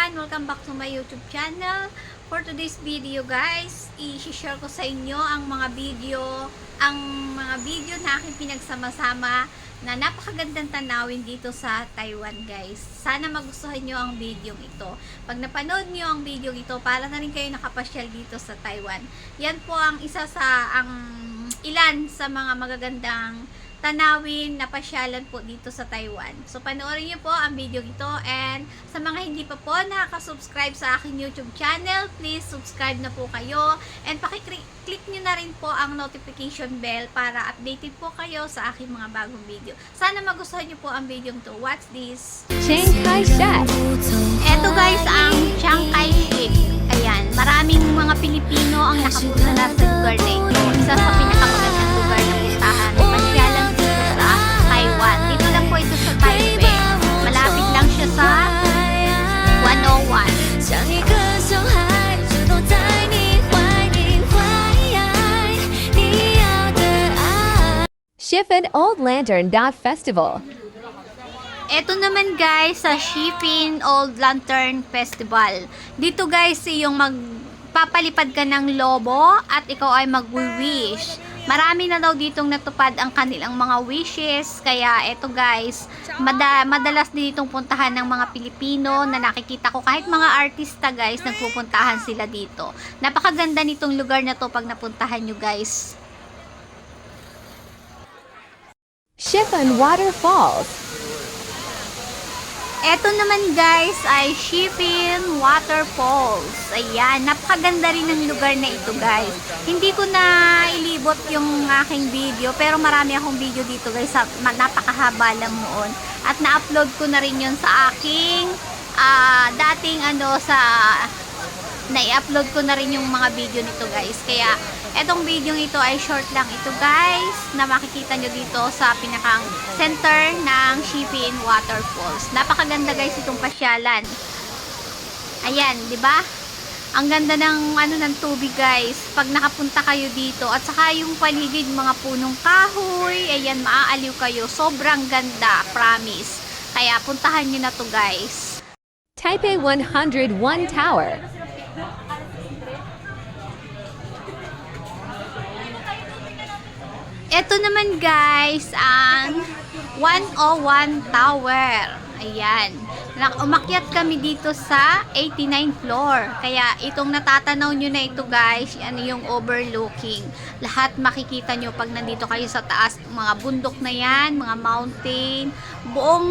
everyone! Welcome back to my YouTube channel. For today's video guys, i-share ko sa inyo ang mga video, ang mga video na aking pinagsama-sama na napakagandang tanawin dito sa Taiwan guys. Sana magustuhan nyo ang video ito. Pag napanood nyo ang video ito, para na rin kayo nakapasyal dito sa Taiwan. Yan po ang isa sa ang ilan sa mga magagandang tanawin na pasyalan po dito sa Taiwan. So, panoorin niyo po ang video ito and sa mga hindi pa po nakaka-subscribe sa aking YouTube channel, please subscribe na po kayo and pakiclick niyo na rin po ang notification bell para updated po kayo sa aking mga bagong video. Sana magustuhan niyo po ang video ito. Watch this! Chiang Kai-shek. Eto guys, ang Chiang Kai-shek. Ayan, maraming mga Pilipino ang nakapunta na sa ito. Isa sa pinakamagandang 爱。Shifen Old Lantern Dot Festival. Ito naman guys sa Shipin Old Lantern Festival. Dito guys yung magpapalipad ka ng lobo at ikaw ay magwi-wish. Marami na daw ditong natupad ang kanilang mga wishes. Kaya eto guys, mada- madalas din ditong puntahan ng mga Pilipino na nakikita ko kahit mga artista guys, nagpupuntahan sila dito. Napakaganda nitong lugar na to pag napuntahan nyo guys. Shifen Waterfalls. Eto naman guys ay Shipin Waterfalls. Ayan, napakaganda rin ng lugar na ito guys. Hindi ko na ilibot yung aking video pero marami akong video dito guys. Napakahaba lang noon. At na-upload ko na rin yun sa aking ah, dating ano sa na-upload ko na rin yung mga video nito guys. Kaya etong video ito ay short lang ito guys na makikita nyo dito sa pinakang center ng Shipin Waterfalls. Napakaganda guys itong pasyalan. Ayan, di ba? Ang ganda ng ano ng tubig guys. Pag nakapunta kayo dito at saka yung paligid mga punong kahoy, ayan maaaliw kayo. Sobrang ganda, promise. Kaya puntahan nyo na to guys. Taipei 101 Tower. Ito naman guys, ang 101 Tower. Ayan. Umakyat kami dito sa 89 floor. Kaya itong natatanaw nyo na ito guys, ano yung overlooking. Lahat makikita nyo pag nandito kayo sa taas. Mga bundok na yan, mga mountain. Buong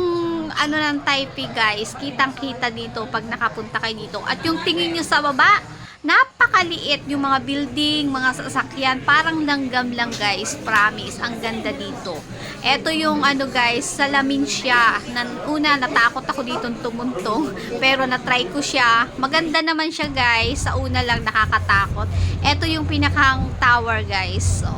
ano ng Taipei guys, kitang kita dito pag nakapunta kayo dito. At yung tingin nyo sa baba, napakaliit yung mga building, mga sasakyan, parang langgam lang guys, promise, ang ganda dito. Ito yung ano guys, salamin siya. Nan, una, natakot ako dito tumuntong, pero natry ko siya. Maganda naman siya guys, sa una lang nakakatakot. Ito yung pinakang tower guys. So,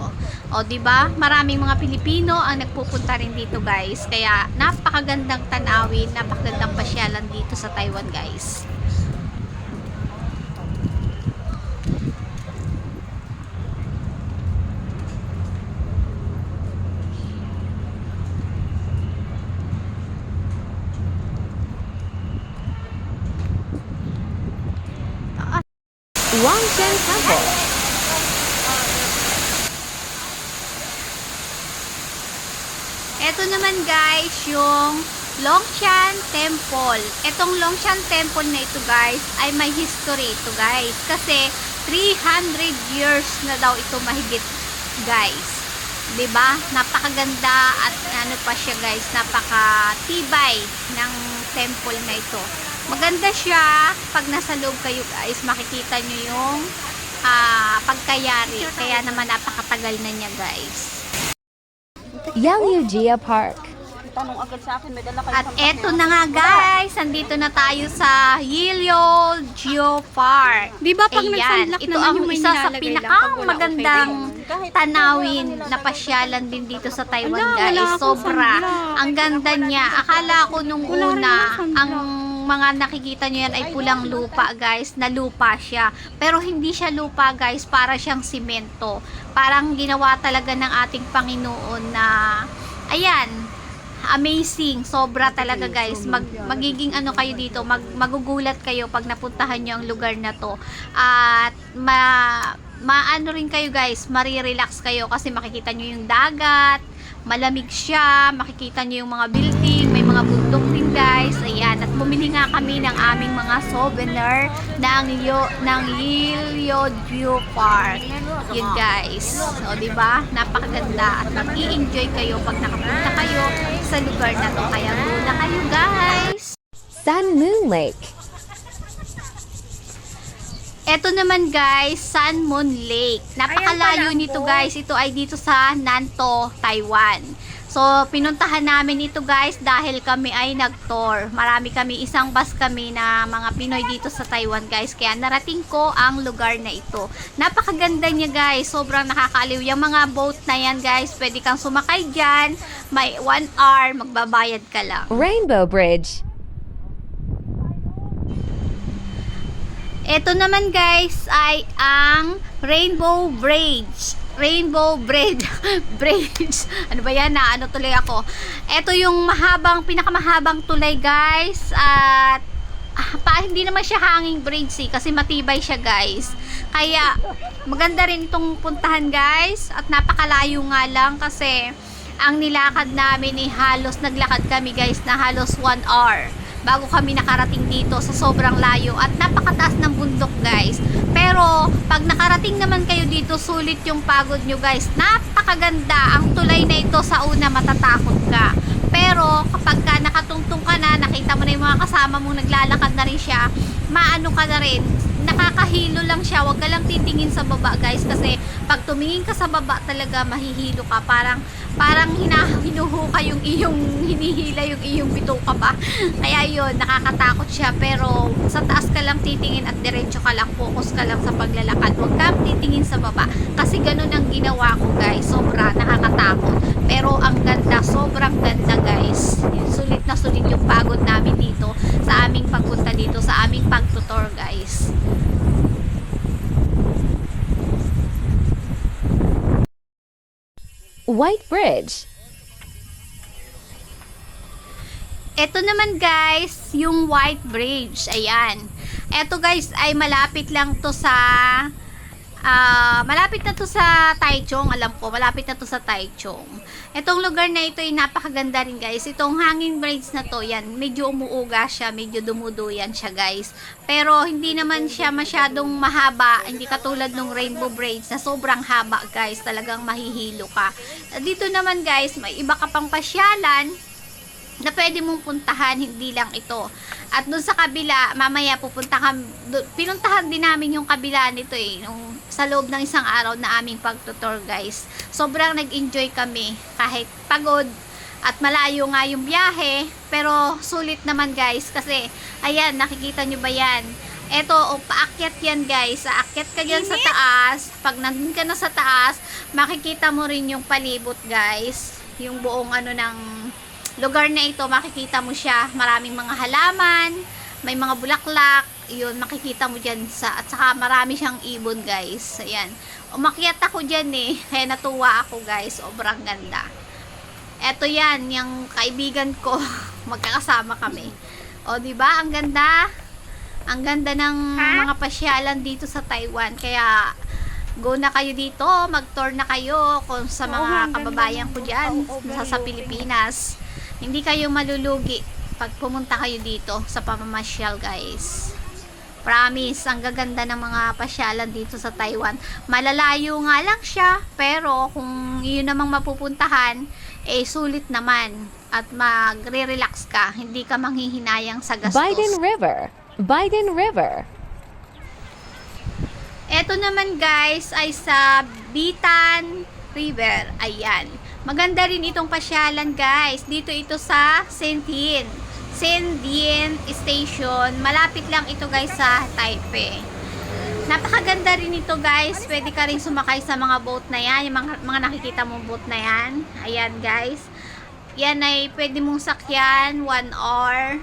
o, di ba? Maraming mga Pilipino ang nagpupunta rin dito, guys. Kaya napakagandang tanawin, napakagandang pasyalan dito sa Taiwan, guys. Wangshen Temple. Ito naman guys, yung Longshan Temple. Itong Longshan Temple na ito guys, ay may history ito guys. Kasi 300 years na daw ito mahigit guys. 'Di ba? Napakaganda at ano pa siya guys, napakatibay ng temple na ito. Maganda siya pag nasa loob kayo guys, makikita nyo yung ah, pagkayari. Kaya naman napakatagal na niya guys. Yang Jia Park. Tanong agad sa akin, may dala kayo At eto na nga guys, andito na tayo sa Yilio Geo Park. Di ba pag Ayan, ito ang isa sa nilalagay lang, pag pinakang wala magandang Kahit tanawin na pasyalan din dito sa Taiwan guys. Sobra. Ang ganda niya. Akala ko nung una, ang mga nakikita nyo yan ay pulang lupa guys, na lupa siya. Pero hindi siya lupa guys, para siyang simento. Parang ginawa talaga ng ating Panginoon na, ayan, amazing. Sobra talaga guys. Mag, magiging ano kayo dito, mag, magugulat kayo pag napuntahan nyo ang lugar na to. At ma, maano rin kayo guys, marirelax kayo kasi makikita nyo yung dagat, malamig siya, makikita nyo yung mga building, mga bundok din guys. Ayan, at bumili nga kami ng aming mga souvenir ng, Yo, ng Yilio View Park. Yun guys. O, di ba? Napakaganda at mag-i-enjoy kayo pag nakapunta kayo sa lugar na to. Kaya go na kayo guys! Sun Moon Lake. Ito naman guys, Sun Moon Lake. Napakalayo nito guys. Ito ay dito sa Nanto, Taiwan. So, pinuntahan namin ito guys dahil kami ay nag-tour. Marami kami, isang bus kami na mga Pinoy dito sa Taiwan guys. Kaya narating ko ang lugar na ito. Napakaganda niya guys. Sobrang nakakaaliw. Yung mga boat na yan guys, pwede kang sumakay dyan. May one hour, magbabayad ka lang. Rainbow Bridge. Ito naman guys ay ang Rainbow Bridge. Rainbow Bridge. Bridge. Ano ba yan na? Ano tuloy ako? Ito yung mahabang, pinakamahabang tulay guys. At ah, pa, hindi naman siya hanging bridge eh, kasi matibay siya guys. Kaya maganda rin itong puntahan guys. At napakalayo nga lang kasi ang nilakad namin eh halos naglakad kami guys na halos 1 hour bago kami nakarating dito sa sobrang layo at napakataas ng bundok guys. Pero pag nakarating naman kayo dito sulit yung pagod nyo guys. Napakaganda ang tulay na ito sa una matatakot ka. Pero kapag ka nakatungtong ka na nakita mo na yung mga kasama mong naglalakad na rin siya maano ka na rin nakakahilo lang siya. Wag ka lang titingin sa baba guys kasi pag tumingin ka sa baba talaga mahihilo ka. Parang parang hina, hinuhuka yung iyong hinihila yung iyong bituka ba kaya yun nakakatakot siya. Pero sa taas ka lang titingin at diretso ka lang focus ka lang sa paglalakad. Huwag ka titingin sa baba kasi ganun ang ginawa ko guys. Sobra nakakatakot. Pero ang ganda sobrang ganda guys. Sulit na sulit yung pagod namin dito sa aming pagpunta dito sa aming pagtutor guys White Bridge. Ito naman guys, yung White Bridge. Ayan. Ito guys ay malapit lang to sa ah, malapit na to sa Taichung. Alam ko, malapit na to sa Taichung. Itong lugar na ito ay napakaganda rin guys. Itong hanging bridge na to, yan, medyo umuuga siya, medyo dumuduyan siya guys. Pero hindi naman siya masyadong mahaba, hindi katulad ng rainbow bridge na sobrang haba guys. Talagang mahihilo ka. Dito naman guys, may iba ka pang pasyalan na pwede mong puntahan, hindi lang ito. At doon sa kabila, mamaya pupunta kami, pinuntahan din namin yung kabila nito eh, nung, sa loob ng isang araw na aming pagtutor guys. Sobrang nag-enjoy kami, kahit pagod, at malayo nga yung biyahe, pero sulit naman guys, kasi, ayan, nakikita nyo ba yan? Eto, o paakyat yan guys. Aakyat ka dyan sa taas. Pag nandun ka na sa taas, makikita mo rin yung palibot guys. Yung buong ano ng lugar na ito, makikita mo siya. Maraming mga halaman, may mga bulaklak. Yun, makikita mo dyan sa, at saka marami siyang ibon guys. Ayan. Umakyat ako dyan eh. Kaya natuwa ako guys. Sobrang ganda. Eto yan, yung kaibigan ko. Magkakasama kami. O, di ba Ang ganda. Ang ganda ng mga pasyalan dito sa Taiwan. Kaya, go na kayo dito. Mag-tour na kayo kung sa mga kababayan ko dyan. oo, very Sa. Pilipinas. Hindi kayo malulugi pag pumunta kayo dito sa pamamasyal guys. Promise, ang gaganda ng mga pasyalan dito sa Taiwan. Malalayo nga lang siya, pero kung yun namang mapupuntahan, eh sulit naman at magre-relax ka. Hindi ka manghihinayang sa gastos. Biden River. Biden River. Ito naman guys ay sa Bitan River. Ayan. Maganda rin itong pasyalan guys. Dito ito sa Sendien. Sendien Station. Malapit lang ito guys sa Taipei. Napakaganda rin ito guys. Pwede ka rin sumakay sa mga boat na yan. Yung mga, mga nakikita mong boat na yan. Ayan guys. Yan ay pwede mong sakyan. One hour.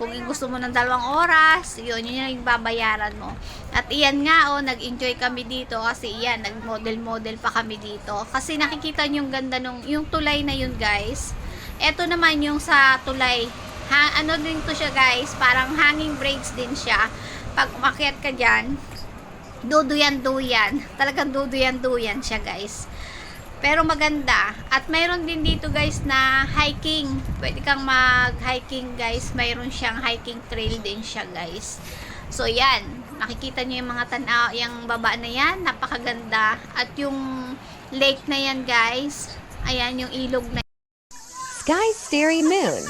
Kung gusto mo ng dalawang oras, yun, yun yung babayaran mo. At iyan nga, oh, nag-enjoy kami dito kasi iyan, nag-model-model pa kami dito. Kasi nakikita nyo yung ganda nung, yung tulay na yun guys. Ito naman yung sa tulay. Ha, ano din to siya guys, parang hanging braids din siya. Pag umakyat ka dyan, duduyan-duyan. Talagang duduyan-duyan siya guys. Pero maganda. At mayroon din dito guys na hiking. Pwede kang mag-hiking guys. Mayroon siyang hiking trail din siya guys. So yan. Nakikita niyo yung mga tanaw, yung baba na yan. Napakaganda. At yung lake na yan guys. Ayan yung ilog na Sky Starry Moon.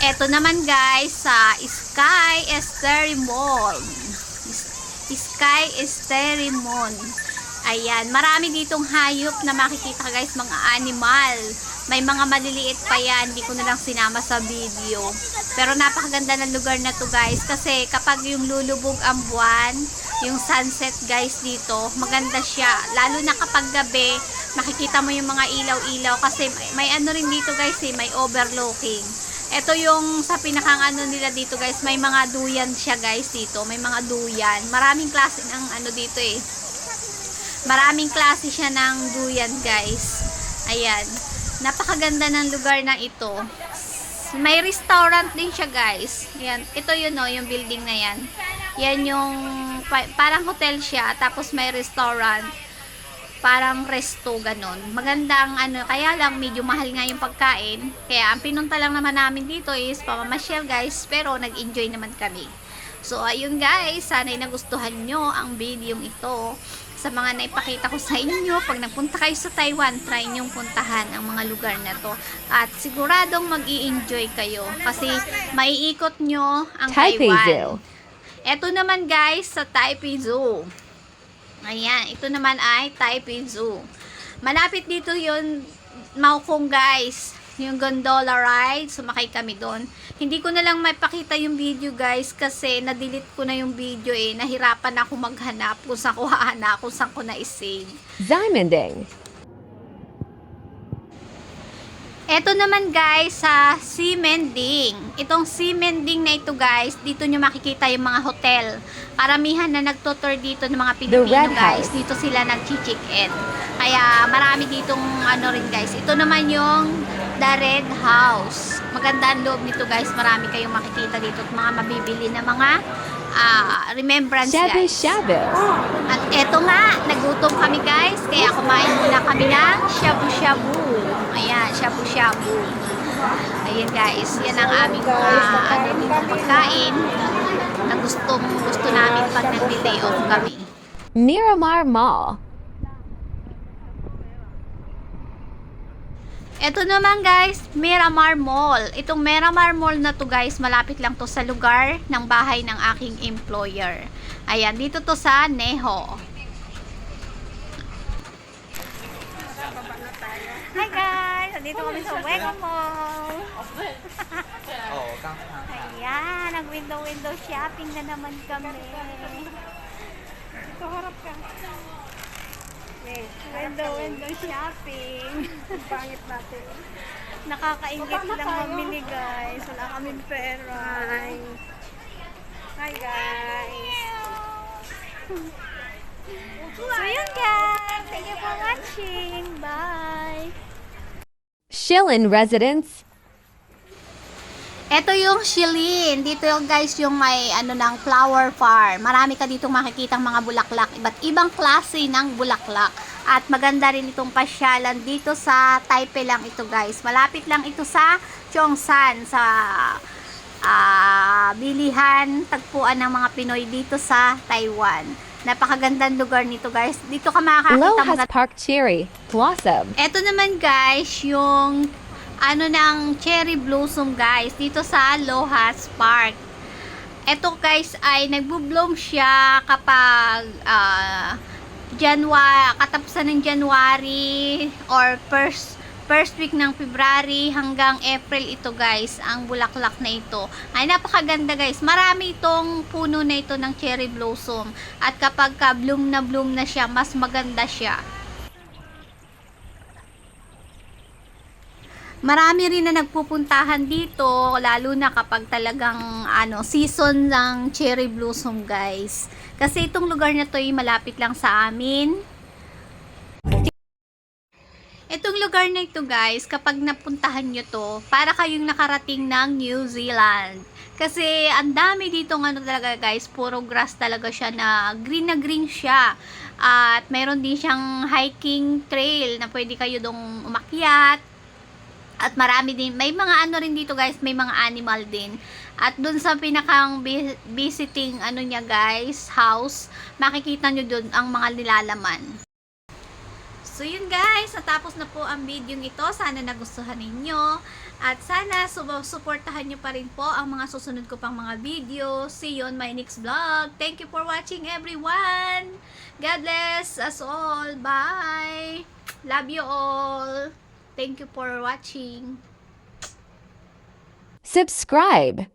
Eto naman guys sa Sky Esterry Mall. Is- Sky Esterry Mall. Ayan, marami ditong hayop na makikita guys, mga animal. May mga maliliit pa yan, hindi ko na lang sinama sa video. Pero napakaganda ng lugar na to guys kasi kapag yung lulubog ang buwan, yung sunset guys dito, maganda siya. Lalo na kapag gabi, makikita mo yung mga ilaw-ilaw kasi may, ano rin dito guys eh, may overlooking. Ito yung sa pinakang ano nila dito guys, may mga duyan siya guys dito, may mga duyan. Maraming klase ng ano dito eh. Maraming klase siya ng duyan guys. Ayan. Napakaganda ng lugar na ito. May restaurant din siya guys. Ayan. Ito yun no, yung building na yan. Yan yung pa- parang hotel siya tapos may restaurant parang resto ganon. Maganda ang ano, kaya lang medyo mahal nga yung pagkain. Kaya ang pinunta lang naman namin dito is pamamasyal guys, pero nag-enjoy naman kami. So ayun guys, sana'y nagustuhan nyo ang video ito. Sa mga naipakita ko sa inyo, pag nagpunta kayo sa Taiwan, try nyong puntahan ang mga lugar na to. At siguradong mag enjoy kayo kasi maiikot nyo ang Taipei Taiwan. Zoo. Ito naman guys sa Taipei Zoo. Ayan, ito naman ay Taipei Zoo. Malapit dito yun, Maokong guys. Yung gondola ride, sumakay kami doon. Hindi ko na lang maipakita yung video guys kasi na-delete ko na yung video eh. Nahirapan ako maghanap kung saan ko hahanap, kung saan ko na-save. Diamonding. Ito naman guys sa Simending. Itong Simending na ito guys, dito nyo makikita yung mga hotel. Karamihan na nagtutour dito ng mga Pilipino guys. Dito sila nag-check-in. Kaya marami ditong ano rin guys. Ito naman yung The Red House. Maganda ang loob nito guys. Marami kayong makikita dito at mga mabibili na mga ah, remembrance Shabu guys. Shabu. At eto nga, nagutom kami guys, kaya kumain muna kami ng shabu-shabu. Ayan, shabu-shabu. Ayan guys, yan ang aming mga ano dito pagkain na gustong gusto namin pag nag-day off kami. Miramar Mall. Ito naman guys, Miramar Mall. Itong Miramar Mall na to guys, malapit lang to sa lugar ng bahay ng aking employer. Ayan, dito to sa Neho. Hi guys! Nandito kami sa Wega Mall. Ayan, nag-window-window shopping na naman kami. Ito, harap ka. Window-window shopping. Pangit natin. Nakakaingit lang mamili guys. Wala kaming pera. Hi. Hi guys. So yun guys. Thank you for watching. Bye. Shillin Residence. Ito yung Shilin. Dito yung guys yung may ano ng flower farm. Marami ka dito makikita mga bulaklak. Iba't ibang klase ng bulaklak. At maganda rin itong pasyalan dito sa Taipei lang ito guys. Malapit lang ito sa Chongsan sa ah, bilihan tagpuan ng mga Pinoy dito sa Taiwan. Napakagandang lugar nito guys. Dito ka makakakita mga Lohas Park Cherry. Blossom. Ito naman guys, yung ano ng cherry blossom guys, dito sa Lohas Park. Ito guys ay nagbo-bloom siya kapag ah, January, katapusan ng January or first first week ng February hanggang April ito guys, ang bulaklak na ito. Ay napakaganda guys. Marami itong puno na ito ng cherry blossom. At kapag ka bloom na bloom na siya, mas maganda siya. Marami rin na nagpupuntahan dito, lalo na kapag talagang ano, season ng cherry blossom, guys. Kasi itong lugar na to ay malapit lang sa amin. Itong lugar na ito guys, kapag napuntahan nyo to, para kayong nakarating ng New Zealand. Kasi ang dami dito ng ano talaga guys, puro grass talaga siya na green na green siya. At meron din siyang hiking trail na pwede kayo dong umakyat. At marami din, may mga ano rin dito guys, may mga animal din. At dun sa pinakang visiting ano niya guys, house, makikita nyo dun ang mga nilalaman. So yun guys, natapos na po ang video ito. Sana nagustuhan ninyo. At sana suportahan nyo pa rin po ang mga susunod ko pang mga video. See you on my next vlog. Thank you for watching everyone. God bless us all. Bye. Love you all. Thank you for watching. Subscribe.